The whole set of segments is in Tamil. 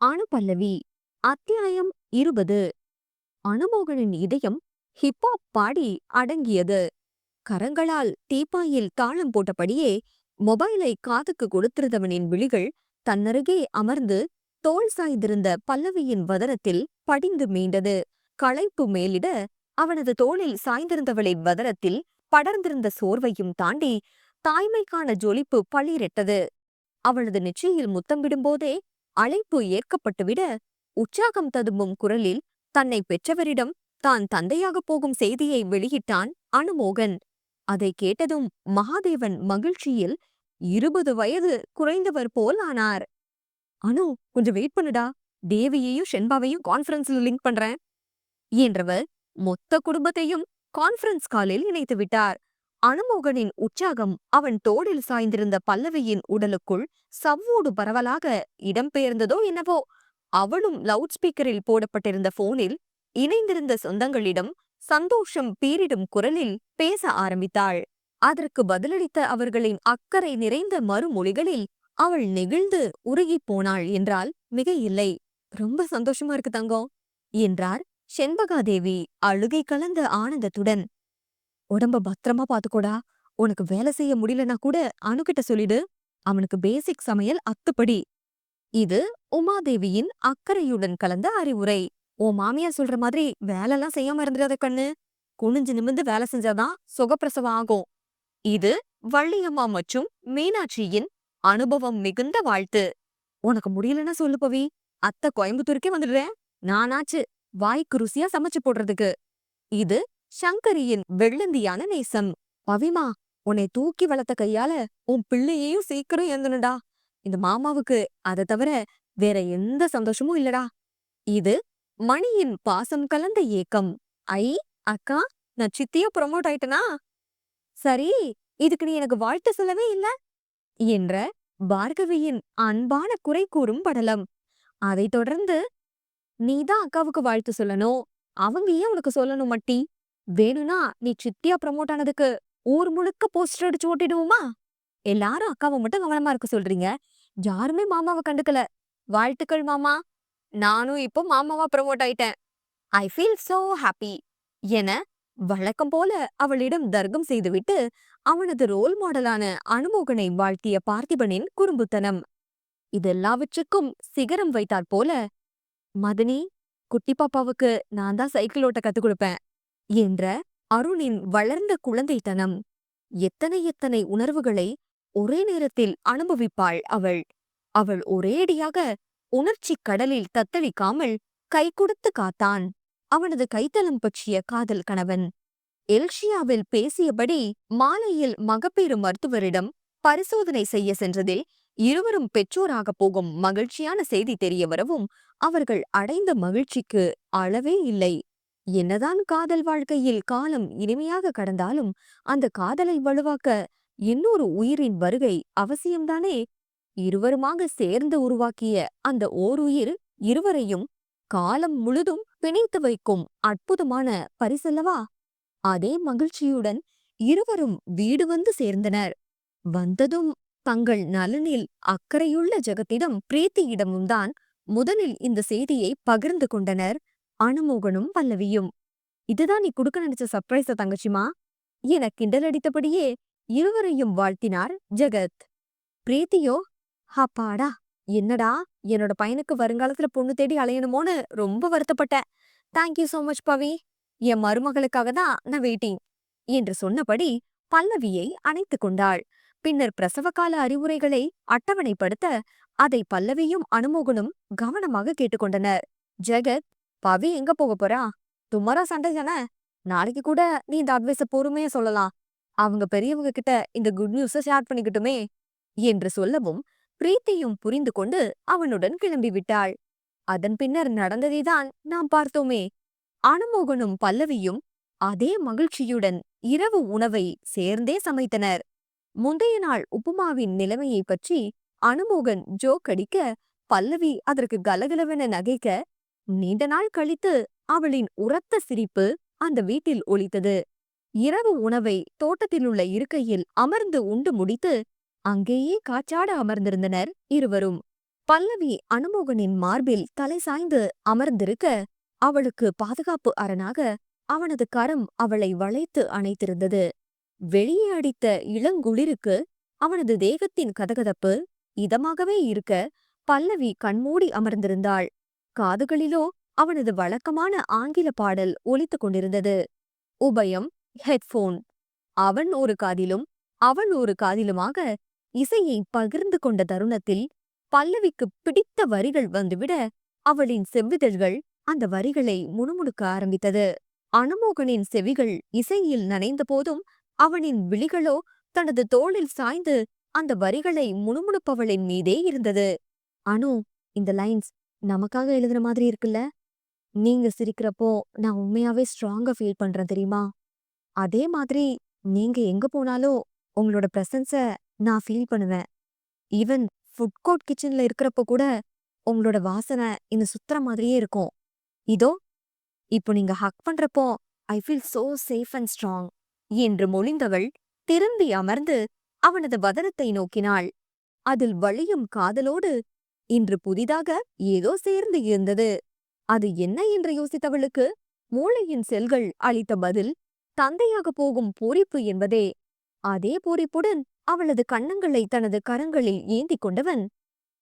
அணுபல்லவி அத்தியாயம் இருபது. அனுமோகனின் இதயம் ஹிப்ஹாப் பாடி அடங்கியது. கரங்களால் தீப்பாயில் தாளம் போட்டபடியே மொபைலை காதுக்கு கொடுத்திருந்தவனின் விழிகள் தன்னருகே அமர்ந்து தோள் சாய்ந்திருந்த பல்லவியின் வதனத்தில் படிந்து மீண்டது. களைப்பு மேலிட அவனது தோளில் சாய்ந்திருந்தவளின் வதனத்தில் படர்ந்திருந்த சோர்வையும் தாண்டி தாய்மைக்கான ஜொலிப்பு பளிரிட்டது. அவளது நெற்றியில் முத்தமிடும்போதே அழைப்பு ஏற்கப்பட்டுவிட உற்சாகம் ததும்பும் குரலில் தன்னை பெற்றவரிடம் தான் தந்தையாகப் போகும் செய்தியை வெளியிட்டான் அனுமோகன். அதை கேட்டதும் மகாதேவன் மகிழ்ச்சியில் இருபது வயது குறைந்தவர் போல் ஆனார். அனு கொஞ்சம் வெயிட் பண்ணுடா. தேவியையும் ஷென்பாவையும் கான்ஃபரன்ஸ்ல லிங்க் பண்றேன். என்றவர் மொத்த குடும்பத்தையும் கான்ஃபரன்ஸ் காலில் இணைத்து விட்டார் அனுமோகனின் உற்சாகம் அவன் தோளில் சாய்ந்திருந்த பல்லவியின் உடலுக்குள் சவ்வோடு பரவலாக இடம்பெயர்ந்ததோ என்னவோ. அவளும் லவுட் ஸ்பீக்கரில் போடப்பட்டிருந்த போனில் இணைந்திருந்த சொந்தங்களிடம் சந்தோஷம் பீரிடும் குரலில் பேச ஆரம்பித்தாள். அதற்கு பதிலளித்த அவர்களின் அக்கறை நிறைந்த மறுமொழிகளில் அவள் நெகிழ்ந்து உருகிப் போனாள் என்றால் மிக இல்லை. ரொம்ப சந்தோஷமா இருக்கு தங்கம் என்றார் செண்பகாதேவி அழுகை கலந்த ஆனந்தத்துடன். உடம்ப பத்திரமா பாத்துக்கோடா. உனக்கு வேலை செய்ய முடியலனா கூட அணுகிட்ட சொல்லிடு. அவனுக்கு பேசிக் சமையல் அத்துப்படி. இது உமாதேவியின் அக்கறையுடன் கலந்த அறிவுரை. ஓ மாமியார் சொல்ற மாதிரி வேலைலாம் செய்யாம இருந்துடாத கண்ணு. குனிஞ்சு நிமிந்து வேலை செஞ்சாதான் சுகப்பிரசவம் ஆகும். இது வள்ளியம்மா மற்றும் மீனாட்சியின் அனுபவம் மிகுந்த வாழ்த்து. உனக்கு முடியலன்னா சொல்லு பவி. அத்தை கோயம்புத்தூருக்கே வந்துடுறேன். நானாச்சு வாய்க்கு ருசியா சமைச்சு போடுறதுக்கு. இது சங்கரியின் வெள்ளந்தியான நேசம். பவிமா உன்னை தூக்கி வளர்த்த கையால உன் பிள்ளையையும் சீக்கிரம் ஏந்தணுடா இந்த மாமாவுக்கு அதை தவிர வேற எந்த சந்தோஷமும் இல்லடா. இது மணியின் பாசம் கலந்த ஏக்கம். ஐ அக்கா நான் சித்தியா ப்ரொமோட் ஆயிட்டனா? சரி இதுக்கு நீ எனக்கு வாழ்த்து சொல்லவே இல்ல? என்ற பார்கவியின் அன்பான குறை கூறும் படலம். அதைத் தொடர்ந்து நீதான் அக்காவுக்கு வாழ்த்து சொல்லணும். அவங்க ஏன் உனக்கு சொல்லணும் மட்டி? வேணும்னா நீ சித்தியா ப்ரமோட் ஆனதுக்கு ஊர் முழுக்க போஸ்டர் அடிச்சு ஓட்டிடுவோமா? எல்லாரும் அக்காவை மட்டும் கவனமா இருக்க சொல்றீங்க. யாருமே மாமாவை கண்டுக்கல. வாழ்த்துக்கள் மாமா. நானும் இப்போ மாமாவா ப்ரமோட் ஆயிட்டேன். ஐ ஃபீல் சோ ஹாப்பி என வழக்கம் போல அவளிடம் தர்க்கம் செய்துவிட்டு அவனது ரோல் மாடலான அனுமோகனை வாழ்த்திய பார்த்திபனின் குறும்புத்தனம். இதெல்லாவற்றுக்கும் சிகரம் வைத்தாற் போல மதனி குட்டி பாப்பாவுக்கு நான் தான் சைக்கிள் ஓட்ட கத்துக் கொடுப்பேன். என்ற அருணின் வளர்ந்த குழந்தைத்தனம். எத்தனை எத்தனை உணர்வுகளை ஒரே நேரத்தில் அனுபவிப்பாள் அவள். அவள் ஒரேடியாக உணர்ச்சிக் கடலில் தத்தளிக்காமல் கை கொடுத்து காத்தான். அவனது கைத்தலம் பற்றிய காதல் கணவன். எல்ஷியாவில் பேசியபடி மாலையில் மகப்பேறு மருத்துவரிடம் பரிசோதனை செய்ய சென்றதில் இருவரும் பெற்றோராகப் போகும் மகிழ்ச்சியான செய்தி தெரிய வரவும் அவர்கள் அடைந்த மகிழ்ச்சிக்கு அளவே இல்லை. என்னதான் காதல் வாழ்க்கையில் காலம் இனிமையாக கடந்தாலும் அந்த காதலை வலுவாக்க இன்னொரு உயிரின் வருகை அவசியம்தானே? இருவருமாக சேர்ந்து உருவாக்கிய அந்த ஓருயிர் இருவரையும் காலம் முழுதும் பிணைத்து வைக்கும் அற்புதமான பரிசல்லவா? அதே மகிழ்ச்சியுடன் இருவரும் வீடு வந்து சேர்ந்தனர். வந்ததும் தங்கள் நலனில் அக்கறையுள்ள ஜெகத்திடம் பிரீத்தியிடமும் தான் முதலில் இந்த செய்தியை பகிர்ந்து கொண்டனர். அனுமோகனும் பல்லவியும். இதுதான் நீ குடுக்க நினைச்ச சர்ப்ரைஸ தங்கச்சிமா? என கிண்டலடித்தபடியே இருவரையும் வாழ்த்தினார் ஜெகத். பிரீத்தியோ அப்பாடா என்னடா என்னோட பையனுக்கு வருங்காலத்துல பொண்ணு தேடி அலையணுமோன்னு ரொம்ப வருத்தப்பட்டேன் thank you so much Pavi. என் மருமகளுக்காக தான் நான் வெயிட்டிங் என்று சொன்னபடி பல்லவியை அணைத்துக் கொண்டாள். பின்னர் பிரசவகால அறிவுரைகளை அட்டவணைப்படுத்த அதை பல்லவியும் அனுமோகனும் கவனமாக கேட்டுக்கொண்டனர் ஜெகத் பவி எங்க போக போறா? துமாரா சண்டை தானே? நாளைக்கு கூட நீ இந்த அட்வைஸ பொறுமையா சொல்லலாம். அவங்க பெரியவங்க கிட்ட இந்த குட் நியூஸ ஷேர் பண்ணிக்கிட்டுமே என்று சொல்லவும் பிரீத்தியும் புரிந்து கொண்டு அவனுடன் கிளம்பி விட்டாள். அதன் பின்னர் நடந்ததைதான் நாம் பார்த்தோமே. அனுமோகனும் பல்லவியும் அதே மகிழ்ச்சியுடன் இரவு உணவை சேர்ந்தே சமைத்தனர். முந்தைய நாள் உப்புமாவின் நிலைமையைப் பற்றி அனுமோகன் ஜோக் அடிக்க பல்லவி அதற்கு கலகலவென நகைக்க நீண்ட நாள் கழித்து அவளின் உரத்த சிரிப்பு அந்த வீட்டில் ஒலித்தது. இரவு உணவை தோட்டத்திலுள்ள இருக்கையில் அமர்ந்து உண்டு முடித்து அங்கேயே காற்றாட அமர்ந்திருந்தனர் இருவரும். பல்லவி அனுமோகனின் மார்பில் தலை சாய்ந்து அமர்ந்திருக்க அவளுக்கு பாதுகாப்பு அரணாக அவனது கரம் அவளை வளைத்து அணைத்திருந்தது. வெளியே அடித்த இளங்குளிருக்கு அவனது தேகத்தின் கதகதப்பு இதமாகவே இருக்க பல்லவி கண்மூடி அமர்ந்திருந்தாள். காதுகளிலோ அவனது வழக்கமான ஆங்கில பாடல் ஒலித்துக் கொண்டிருந்தது. உபயம் ஹெட்போன் அவன் ஒரு காதிலும் அவள் ஒரு காதிலுமாக இசையை பகிர்ந்து கொண்ட தருணத்தில் பல்லவிக்கு பிடித்த வரிகள் வந்துவிட அவளின் செவ்விதழ்கள் அந்த வரிகளை முணுமுணுக்க ஆரம்பித்தது. அனுமோகனின் செவிகள் இசையில் நனைந்த போதும் அவனின் விழிகளோ தனது தோளில் சாய்ந்து அந்த வரிகளை முணுமுணுப்பவளின் மீதே இருந்தது. அனு இந்த லைன்ஸ் நமக்காக எழுதுன மாதிரி இருக்குல்ல? நீங்க சிரிக்கிறப்போ நான் உண்மையாவே ஸ்ட்ராங்கா ஃபீல் பண்றேன் தெரியுமா? அதே மாதிரி நீங்க எங்க போனாலும் உங்களோட பிரசன்ஸ நான் ஃபீல் பண்ணுவேன். ஈவன் ஃபுட் கோர்ட் கிச்சன்ல இருக்கிறப்போ கூட உங்களோட வாசனை இந்த சுத்துற மாதிரியே இருக்கும். இதோ இப்போ நீங்க ஹக் பண்றப்போ I feel so safe and strong என்று மொழிந்தவள் திரும்பி அமர்ந்து அவனது வதனத்தை நோக்கினாள். அதில் வழியும் காதலோடு இன்று புதிதாக ஏதோ சேர்ந்து இருந்தது. அது என்ன என்று யோசித்தவளுக்கு மூளையின் செல்கள் அளித்த பதில் தந்தையாக போகும் பூரிப்பு என்பதே. அதே பூரிப்புடன் அவளது கண்ணங்களை தனது கரங்களில் ஏந்திக் கொண்டவன்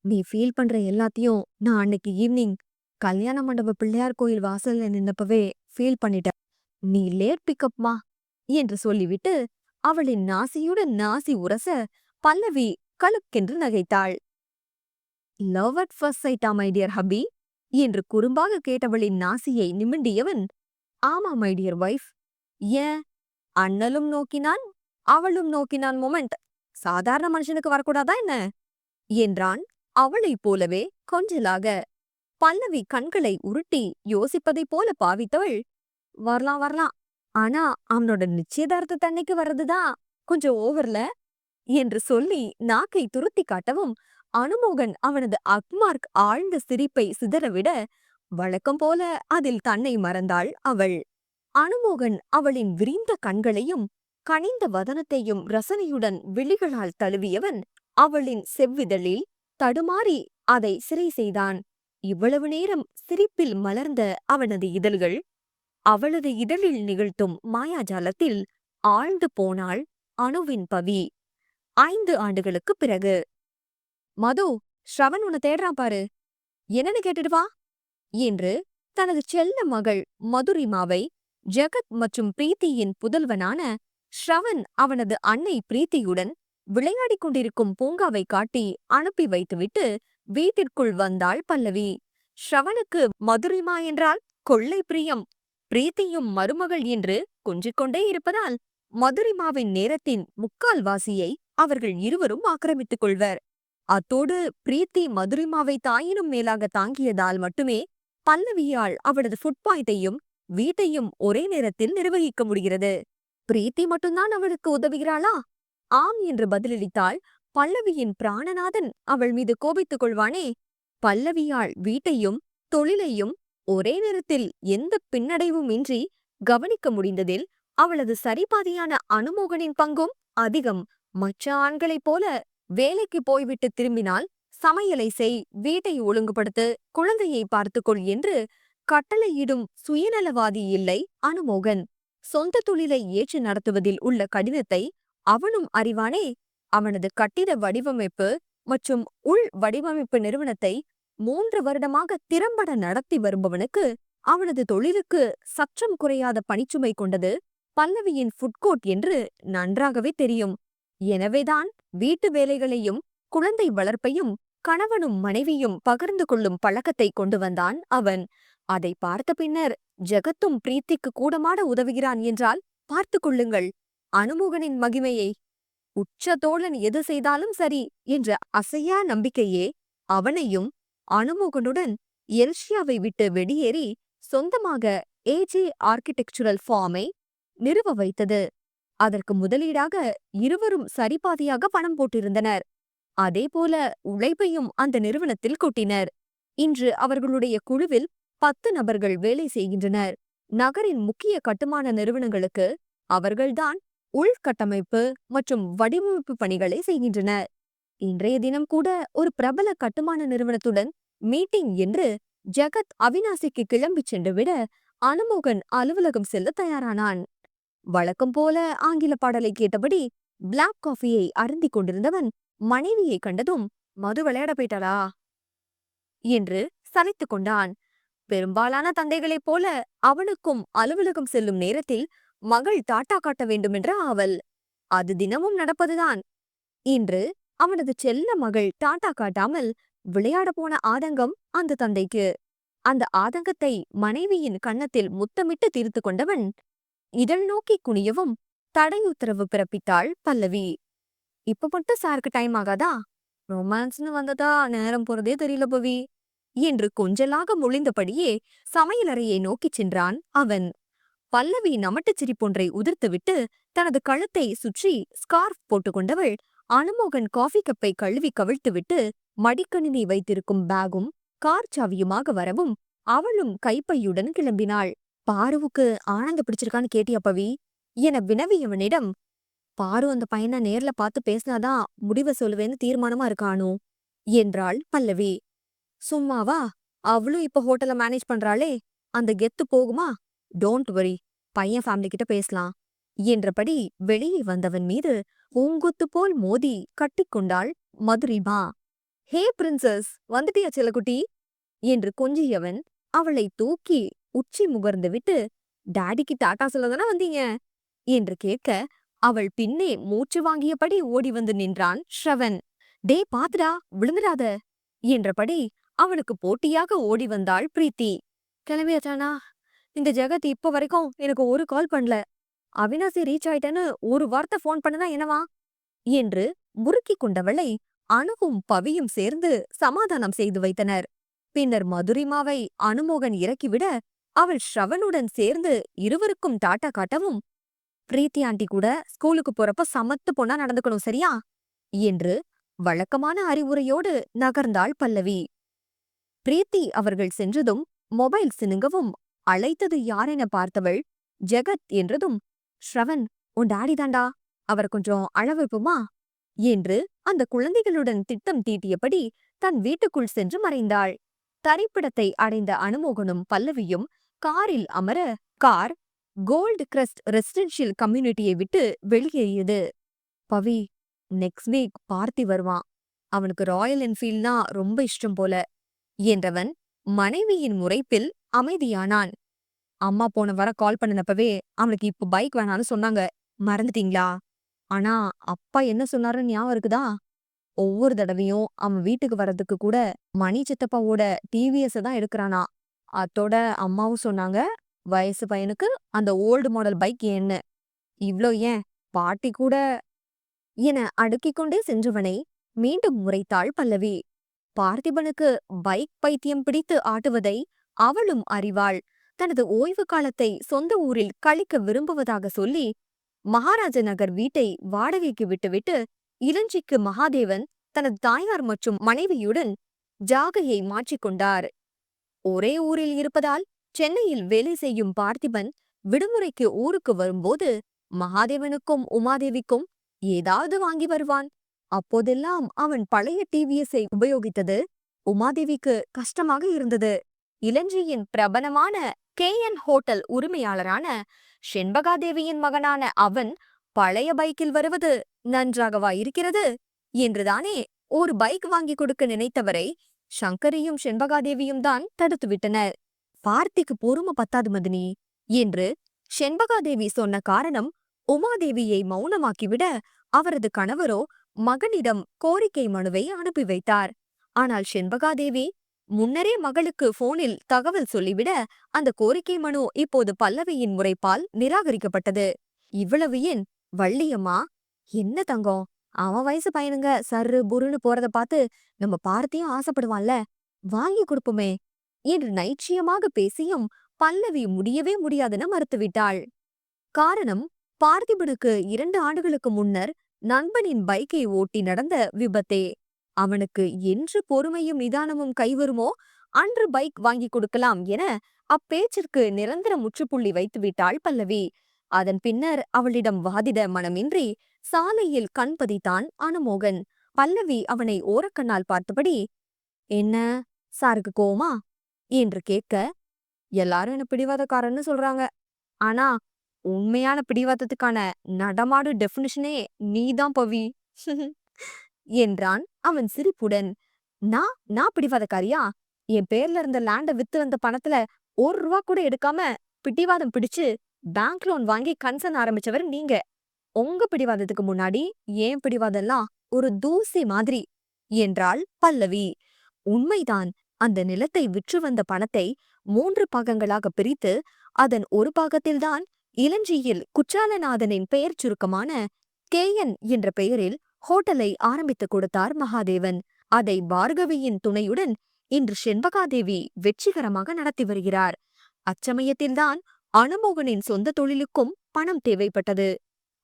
நீ ஃபீல் பண்ற எல்லாத்தையும் நான் அன்னைக்கு ஈவினிங் கல்யாண மண்டப பிள்ளையார் கோயில் வாசல்ல நின்னப்பவே ஃபீல் பண்ணிட்டேன் நீ லேட் பிக்கப்மா என்று சொல்லிவிட்டு அவளின் நாசியுடன் நாசி உரச பல்லவி கலுக்கென்று நகைத்தாள். லவ் அட் ஃபர்ஸ்ட் சைட்டா மைடியர் ஹபி என்று குறும்பாக கேட்டவளின் நாசியை நிமிண்டியவன் ஆமா மைடியர் வைஃப் ஏன்? அண்ணலும் நோக்கினான் அவளும் நோக்கினான் மொமெண்ட் சாதாரண மனுஷனுக்கு வரக்கூடாதா என்ன? என்றான் அவளைப் போலவே கொஞ்சலாக. பல்லவி கண்களை உருட்டி யோசிப்பதைப் போல பாவித்தவள் வரலாம் வரலாம். ஆனா அவனோட நிச்சயதார்த்த தன்னைக்கு வர்றதுதான் கொஞ்சம் ஓவர்ல என்று சொல்லி நாக்கை துருத்தி காட்டவும் அனுமோகன் அவனது அக்மார்க் ஆழ்ந்த சிரிப்பை சிதறவிட வழக்கம் போல அதில் தன்னை மறந்தாள் அவள் அனுமோகன் அவளின் விரிந்த கண்களையும் கனிந்த வதனத்தையும் ரசனையுடன் விழிகளால் தழுவியவன் அவளின் செவ்விதழில் தடுமாறி அதை சிறை செய்தான். இவ்வளவு நேரம் சிரிப்பில் மலர்ந்த அவனது இதழ்கள் அவளது இதழில் நிகழ்த்தும் மாயாஜாலத்தில் ஆழ்ந்து போனாள் அணுவின் பவி. ஐந்து ஆண்டுகளுக்குப் பிறகு மது ஸ்ரவன் உன்னை தேடுறான் பாரு. என்னன்னு கேட்டுட்டு வா. என்று தனது செல்ல மகள் மதுரிமாவை ஜெகத் மற்றும் பிரீத்தியின் புதல்வனான ஸ்ரவன் அவனது அன்னை பிரீத்தியுடன் விளையாடிக் கொண்டிருக்கும் பூங்காவை காட்டி அனுப்பி வைத்துவிட்டு வீட்டிற்குள் வந்தாள் பல்லவி. ஸ்ரவனுக்கு மதுரிமா என்றால் கொள்ளை பிரியம். பிரீத்தியும் மருமகள் என்று குஞ்சிக்கொண்டே இருப்பதால் மதுரிமாவின் நேரத்தின் முக்கால்வாசியை அவர்கள் இருவரும் ஆக்கிரமித்துக் கொள்வர். அத்தோடு பிரீத்தி மதுரிமாவை தாயினும் மேலாக தாங்கியதால் மட்டுமே பல்லவியால் அவளது ஃபுட்பாயிண்டையும் வீட்டையும் ஒரே நேரத்தில் நிர்வகிக்க முடிகிறது. பிரீத்தி மட்டும்தான் அவளுக்கு உதவுகிறாளா? ஆம் என்று பதிலளித்தாள் பல்லவியின் பிராணநாதன் அவள் மீது கோபித்துக் கொள்வானே? பல்லவியால் வீட்டையும் தொழிலையும் ஒரே நேரத்தில் எந்த பின்னடைவும் இன்றி கவனிக்க முடிந்ததில் அவளது சரிபாதியான அனுமோகனின் பங்கும் அதிகம். மற்ற ஆண்களைப் போல வேலைக்கு போய்விட்டு திரும்பினால் சமையலை செய் வீட்டை ஒழுங்குபடுத்து குழந்தையை பார்த்துக்கொள் என்று கட்டளையிடும் சுயநலவாதி இல்லை அனுமோகன். சொந்த தொழிலை ஏற்று நடத்துவதில் உள்ள கடினத்தை அவனும் அறிவானே. அவனது கட்டிட வடிவமைப்பு மற்றும் உள் வடிவமைப்பு நிறுவனத்தை மூன்று வருடமாக திறம்பட நடத்தி வருபவனுக்கு அவனது தொழிலுக்கு சற்றம் குறையாத பணிச்சுமை கொண்டது பல்லவியின் ஃபுட்கோர்ட் என்று நன்றாகவே தெரியும். எனவேதான் வீட்டு வேலைகளையும் குழந்தை வளர்ப்பையும் கணவனும் மனைவியும் பகிர்ந்து கொள்ளும் பழக்கத்தை கொண்டு வந்தான் அவன். அதை பார்த்த பின்னர் ஜெகத்தும் பிரீத்திக்கு கூடமாட உதவுகிறான் என்றால் பார்த்து கொள்ளுங்கள். அனுமோகனின் மகிமையை. உச்ச தோழன் எது செய்தாலும் சரி என்ற அசையா நம்பிக்கையே அவனையும் அனுமோகனுடன் எல்ஷியாவை விட்டு வெளியேறி சொந்தமாக ஏஜே ஆர்கிடெக்சுரல் ஃபார்மை நிறுவ வைத்தது. அதற்கு முதலீடாக இருவரும் சரிபாதியாக பணம் போட்டிருந்தனர். அதேபோல உழைப்பையும் அந்த நிறுவனத்தில் கொட்டினர். இன்று அவர்களுடைய குழுவில் பத்து நபர்கள் வேலை செய்கின்றனர். நகரின் முக்கிய கட்டுமான நிறுவனங்களுக்கு அவர்கள்தான் உள்கட்டமைப்பு மற்றும் வடிவமைப்பு பணிகளை செய்கின்றனர். இன்றைய தினம் கூட ஒரு பிரபல கட்டுமான நிறுவனத்துடன் மீட்டிங் என்று ஜெகத் அவினாசிக்கு கிளம்பிச் சென்று விட அனுமோகன் அலுவலகம் செல்ல தயாரானான். வழக்கம் போல ஆங்கில பாடலை கேட்டபடி பிளாக் காஃபியை அருந்திக் கொண்டிருந்தவன் மனைவியை கண்டதும் மது விளையாட போயிட்டாளா என்று சலித்துக் கொண்டான். பெரும்பாலான தந்தைகளைப் போல அவனுக்கும் அலுவலகம் செல்லும் நேரத்தில் மகள் டாட்டா காட்ட வேண்டுமென்ற ஆவல். அது தினமும் நடப்பதுதான். இன்று அவனது செல்ல மகள் டாட்டா காட்டாமல் விளையாட போன ஆதங்கம் அந்த தந்தைக்கு. அந்த ஆதங்கத்தை மனைவியின் கன்னத்தில் முத்தமிட்டு தீர்த்து கொண்டவன் இதழ் நோக்கி குனியவும் தடை உத்தரவு பிறப்பித்தாள் பல்லவி. இப்ப மட்டும் சாருக்கு டைம் ஆகாதா? ரொமான்ஸ்னு வந்ததா? நேரம் போறதே தெரியல பவி. என்று கொஞ்சலாக முழிந்தபடியே சமையலறையை நோக்கிச் சென்றான் அவன். பல்லவி நமட்டுச் சிரிப்பொன்றை உதிர்த்துவிட்டு தனது கழுத்தை சுற்றி ஸ்கார்ஃப் போட்டுக்கொண்டவள் அனுமோகன் காஃபி கப்பை கழுவி கவிழ்த்துவிட்டு மடிக்கணினி வைத்திருக்கும் பேகும் கார் சாவியுமாக வரவும் அவளும் கைப்பையுடன் கிளம்பினாள். பாருவுக்கு ஆனந்த பிடிச்சிருக்கான்னு கேட்டியா பவி? என வினவியவனிடம் பாரு அந்த பையனை நேர்ல பார்த்து பேசினாதான் முடிவை சொல்லுவேன்னு தீர்மானமா இருக்கானோ என்றாள் பல்லவி. சும்மாவா? அவளும் இப்ப ஹோட்டலை மேனேஜ் பண்றாளே. அந்த கெத்து போகுமா? டோன்ட் வரி பையன் ஃபேமிலி கிட்ட பேசலாம். என்றபடி வெளியே வந்தவன் மீது பூங்குத்து போல் மோதி கட்டிக்கொண்டாள் மதுரிமா. ஹே பிரின்சஸ் வந்துட்டியா செல்லக்குட்டி? என்று கொஞ்சியவன் அவளை தூக்கி உச்சி முகர்ந்து விட்டு டாடிக்கு டாட்டா சொல்லதானே வந்தீங்க? என்று கேட்க அவள் பின்னே மூச்சு வாங்கியபடி ஓடி வந்து நின்றான் ஸ்ரவன் டே பாத்துடா விழுந்துடாத என்றபடி அவனுக்கு போட்டியாக ஓடி வந்தாள் பிரீத்தி. கிளம்பியாச்சானா இந்த ஜெகத் இப்ப வரைக்கும் எனக்கு ஒரு கால் பண்ணல. அவினாசி ரீச் ஆயிட்டேன்னு ஒரு வார்த்தை ஃபோன் பண்ணதா என்னவா? என்று முறுக்கிக் கொண்டவளை அணுவும் பவியும் சேர்ந்து சமாதானம் செய்து வைத்தனர். பின்னர் மதுரிமாவை அனுமோகன் இறக்கிவிட அவள் ஸ்ரவனுடன் சேர்ந்து இருவருக்கும் டாட்டா காட்டவும் பிரீத்தி ஆண்டி கூட ஸ்கூலுக்கு போறப்ப சமத்து பொண்ணா நடந்துக்கணும் சரியா என்று வழக்கமான அறிவுரையோடு நகர்ந்தாள் பல்லவி. பிரீத்தி அவர்கள் சென்றதும் மொபைல் சினுங்கவும் அழைத்தது யாரென பார்த்தவள் ஜெகத் என்றதும் ஸ்ரவன் உன் டாடி தாண்டா அவர் கொஞ்சம் அளவைப்புமா என்று அந்த குழந்தைகளுடன் திட்டம் தீட்டியபடி தன் வீட்டுக்குள் சென்று மறைந்தாள். தரிப்பிடத்தை அடைந்த அனுமோகனும் பல்லவியும் காரில் அமர கார் கோல்டு கிரஸ்ட் ரெசிடென்ஷியல் கம்யூனிட்டியை விட்டு வெளியேறியது. பவி நெக்ஸ்ட் வீக் பார்த்தி வருவான். அவனுக்கு ராயல் என்ஃபீல்ட்னா ரொம்ப இஷ்டம் போல. என்றவன் மனைவியின் முறைப்பில் அமைதியானான். அம்மா போன வர கால் பண்ணினப்பவே அவனுக்கு இப்ப பைக் வேணான்னு சொன்னாங்க. மறந்துட்டீங்களா? ஆனா அப்பா என்ன சொன்னாருன்னு ஞாபகம் இருக்குதா? ஒவ்வொரு தடவையும் அவன் வீட்டுக்கு வர்றதுக்கு கூட மணி சித்தப்பாவோட டிவிஎஸ் தான் எடுக்கிறானா? அத்தோட அம்மாவும் சொன்னாங்க வயசு பையனுக்கு அந்த ஓல்டு மாடல் பைக் ஏன்னு இவ்ளோ ஏன்? பாட்டி கூட என அடுக்கிக் கொண்டே சென்றவனை மீண்டும் முறைத்தாள் பல்லவி. பார்த்திபனுக்கு பைக் பைத்தியம் பிடித்து ஆட்டுவதை அவளும் அறிவாள். தனது ஓய்வு காலத்தை சொந்த ஊரில் கழிக்க விரும்புவதாக சொல்லி மகாராஜ நகர் வீட்டை வாடகைக்கு விட்டுவிட்டு இளஞ்சிக்கு மகாதேவன் தனது தாயார் மற்றும் மனைவியுடன் ஜாகையை மாற்றிக்கொண்டார் ஒரே ஊரில் இருப்பதால் சென்னையில் வேலை செய்யும் பார்த்திபன் விடுமுறைக்கு ஊருக்கு வரும்போது மகாதேவனுக்கும் உமாதேவிக்கும் ஏதாவது வாங்கி வருவான். அப்போதெல்லாம் அவன் பழைய டிவிஎஸ்ஐ உபயோகித்தது உமாதேவிக்கு கஷ்டமாக இருந்தது. இளஞ்சியின் பிரபலமான கே என் ஹோட்டல் உரிமையாளரான செண்பகாதேவியின் மகனான அவன் பழைய பைக்கில் வருவது நன்றாகவா இருக்கிறது? என்றுதானே ஒரு பைக் வாங்கி கொடுக்க நினைத்தவரை சங்கரியும் செண்பகாதேவியும் தான் தடுத்துவிட்டனர் பார்த்திக்கு பொறுமை பத்தாது மதினி. என்று செண்பகாதேவி சொன்ன காரணம் உமாதேவியை மௌனமாக்கிவிட அவரது கணவரோ மகனிடம் கோரிக்கை மனுவை அனுப்பி வைத்தார். ஆனால் செண்பகாதேவி முன்னரே மகளுக்கு போனில் தகவல் சொல்லிவிட அந்த கோரிக்கை மனு இப்போது பல்லவியின் முறைப்பால் நிராகரிக்கப்பட்டது. இவ்வளவு ஏன் வள்ளியம்மா என்ன தங்கம்? அவன் வயசு பையனுங்க. சர்ரு புருன்னு போறத பார்த்து நம்ம பார்த்தியும் ஆசைப்படுவான்ல. வாங்கி கொடுப்போமே. என்று நைச்சியமாக பேசியும் பல்லவி முடியவே முடியாதென மறுத்துவிட்டாள் காரணம் பார்த்திபனுக்கு இரண்டு ஆண்டுகளுக்கு முன்னர் நண்பனின் பைக்கை ஓட்டி நடந்த விபத்தே. அவனுக்கு என்று பொறுமையும் நிதானமும் கைவருமோ அன்று பைக் வாங்கி கொடுக்கலாம் என அப்பேச்சிற்கு நிரந்தர முற்றுப்புள்ளி வைத்துவிட்டாள் பல்லவி. அதன் பின்னர் அவளிடம் வாதிட மனமின்றி சாலையில் கண்பதித்தான் அனுமோகன். பல்லவி அவனை ஓரக்கண்ணால் பார்த்தபடி என்ன? சாருக்கு கோவமா? என்று கேட்க எல்லாரும் என்ன பிடிவாதக்காரன்னு சொல்றாங்க. ஆனா உண்மையான பிடிவாதத்துக்கான நடமாடு டெஃபினிஷனே நீதான் பவி. என்றான் அவன் சிரிப்புடன். நான் நான் பிடிவாதக்காரியா? என் பேர்ல இருந்த லேண்ட வித்து வந்த பணத்துல ஒரு ரூபா கூட எடுக்காம பிடிவாதம் பிடிச்சு பேங்க் லோன் வாங்கி கன்சர்ன் ஆரம்பிச்சவர் நீங்க. உங்க பிடிவாதத்துக்கு முன்னாடி ஏன் பிடிவாதம்லாம் ஒரு தூசி மாதிரி என்றாள் பல்லவி. உண்மைதான் அந்த நிலத்தை விற்று வந்த பணத்தை மூன்று பாகங்களாக பிரித்து அதன் ஒரு பாகத்தில்தான் இளஞ்சியில் குற்றாலநாதனின் பெயர் சுருக்கமான கேஎன் என்ற பெயரில் ஹோட்டலை ஆரம்பித்துக் கொடுத்தார் மகாதேவன். அதை பார்கவியின் துணையுடன் இன்று செண்பகாதேவி வெற்றிகரமாக நடத்தி வருகிறார். அச்சமயத்தில்தான் அனுமோகனின் சொந்த தொழிலுக்கும் பணம் தேவைப்பட்டது.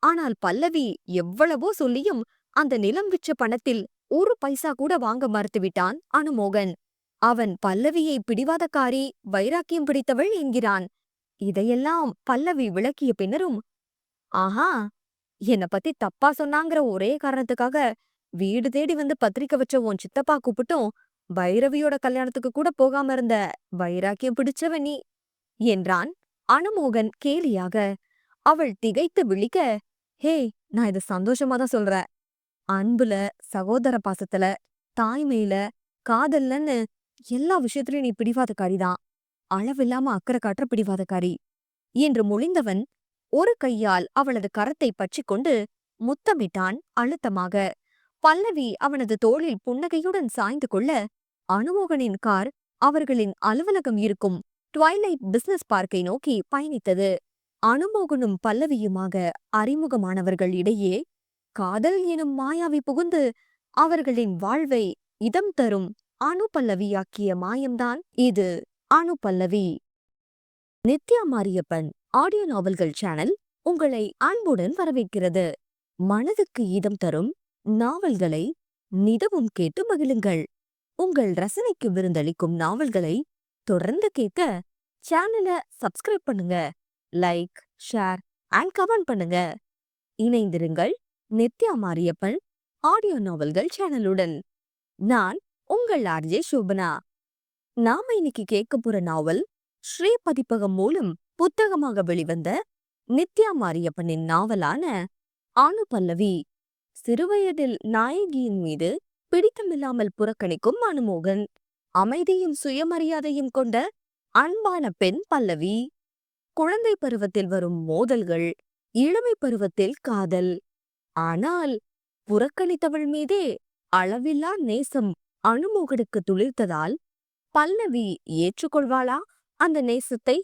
ஆனால் பல்லவி எவ்வளவோ சொல்லியும் அந்த நிலம் விற்ற பணத்தில் ஒரு பைசா கூட வாங்க மறுத்துவிட்டான் அனுமோகன். அவன் பல்லவியை பிடிவாதக்காரி வைராக்கியம் பிடித்தவள் என்கிறான். இதையெல்லாம் பல்லவி விளக்கிய பின்னரும் ஆஹா என்னை பத்தி தப்பா சொன்னாங்கிற ஒரே காரணத்துக்காக வீடு தேடி வந்து பத்திரிக்கை வச்ச உன் சித்தப்பா கூப்பிட்டும் பைரவியோட கல்யாணத்துக்கு கூட போகாம இருந்த வைராக்கியம் பிடிச்சவ நீ என்றான் அனுமோகன் கேலியாக. அவள் திகைத்து விழிக்க ஹே நான் இத சந்தோஷமா தான் சொல்றேன். அன்புல சகோதர பாசத்துல தாய்மையில காதல்லன்னு எல்லா விஷயத்திலயும் நீ பிடிவாதக்காரிதான். அளவில்லாம அக்கறை காட்டுற பிடிவாதக்காரி. என்று மொழிந்தவன் ஒரு கையால் அவளது கரத்தை பற்றிக்கொண்டு முத்தமிட்டான் அழுத்தமாக. பல்லவி அவனது தோளில் புன்னகையுடன் சாய்ந்து கொள்ள அனுமோகனின் கார் அவர்களின் அலுவலகம் இருக்கும் ட்வைலைட் பிசினஸ் பார்க்கை நோக்கி பயணித்தது. அனுமோகனும் பல்லவியுமாக அறிமுகமானவர்கள் இடையே காதல் எனும் மாயாவி புகுந்து அவர்களின் வாழ்வை இதம் தரும் அணு பல்லவியாக்கிய மாயம்தான் இது. அணு பல்லவி. நித்யா மாரியப்பன் ஆடியோ நாவல்கள் சேனல் உங்களை அன்புடன் வரவேற்கிறது. மனதுக்கு இதம் தரும் நாவல்களை நிதவும் கேட்டு மகிழுங்கள். உங்கள் ரசனைக்கு விருந்தளிக்கும் நாவல்களை தொடர்ந்து கேட்க சேனலை சப்ஸ்கிரைப் பண்ணுங்க. லைக் ஷேர் அண்ட் கமெண்ட் பண்ணுங்க. இணைந்திருங்கள் நித்யா மாரியப்பன் ஆடியோ நாவல்கள் சேனலுடன். நான் உங்கள் ஆர்ஜே சோபனா நாம இன்னைக்கு கேட்க போற நாவல் ஸ்ரீ பதிப்பகம் மூலம் புத்தகமாக வெளிவந்த நித்யா மாரியப்பனின் நாவலான ஆணு பல்லவி சிறுவயதில் நாயகியின் மீது பிடித்தமில்லாமல் புறக்கணிக்கும் அனுமோகன் அமைதியும் சுயமரியாதையும் கொண்ட அன்பான பெண் பல்லவி. குழந்தை பருவத்தில் வரும் மோதல்கள் இளமை பருவத்தில் காதல். ஆனால் புறக்கணித்தவள் மீதே அளவில்லா நேசம் அனுமோகனுக்கு துளிர்த்ததால் பல்லவி ஏற்றுக்கொள்வாளா? அந்த நேசத்தை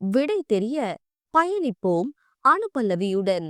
விடை தெரிய பயணிப்போம் அனுபல்லவியுடன்.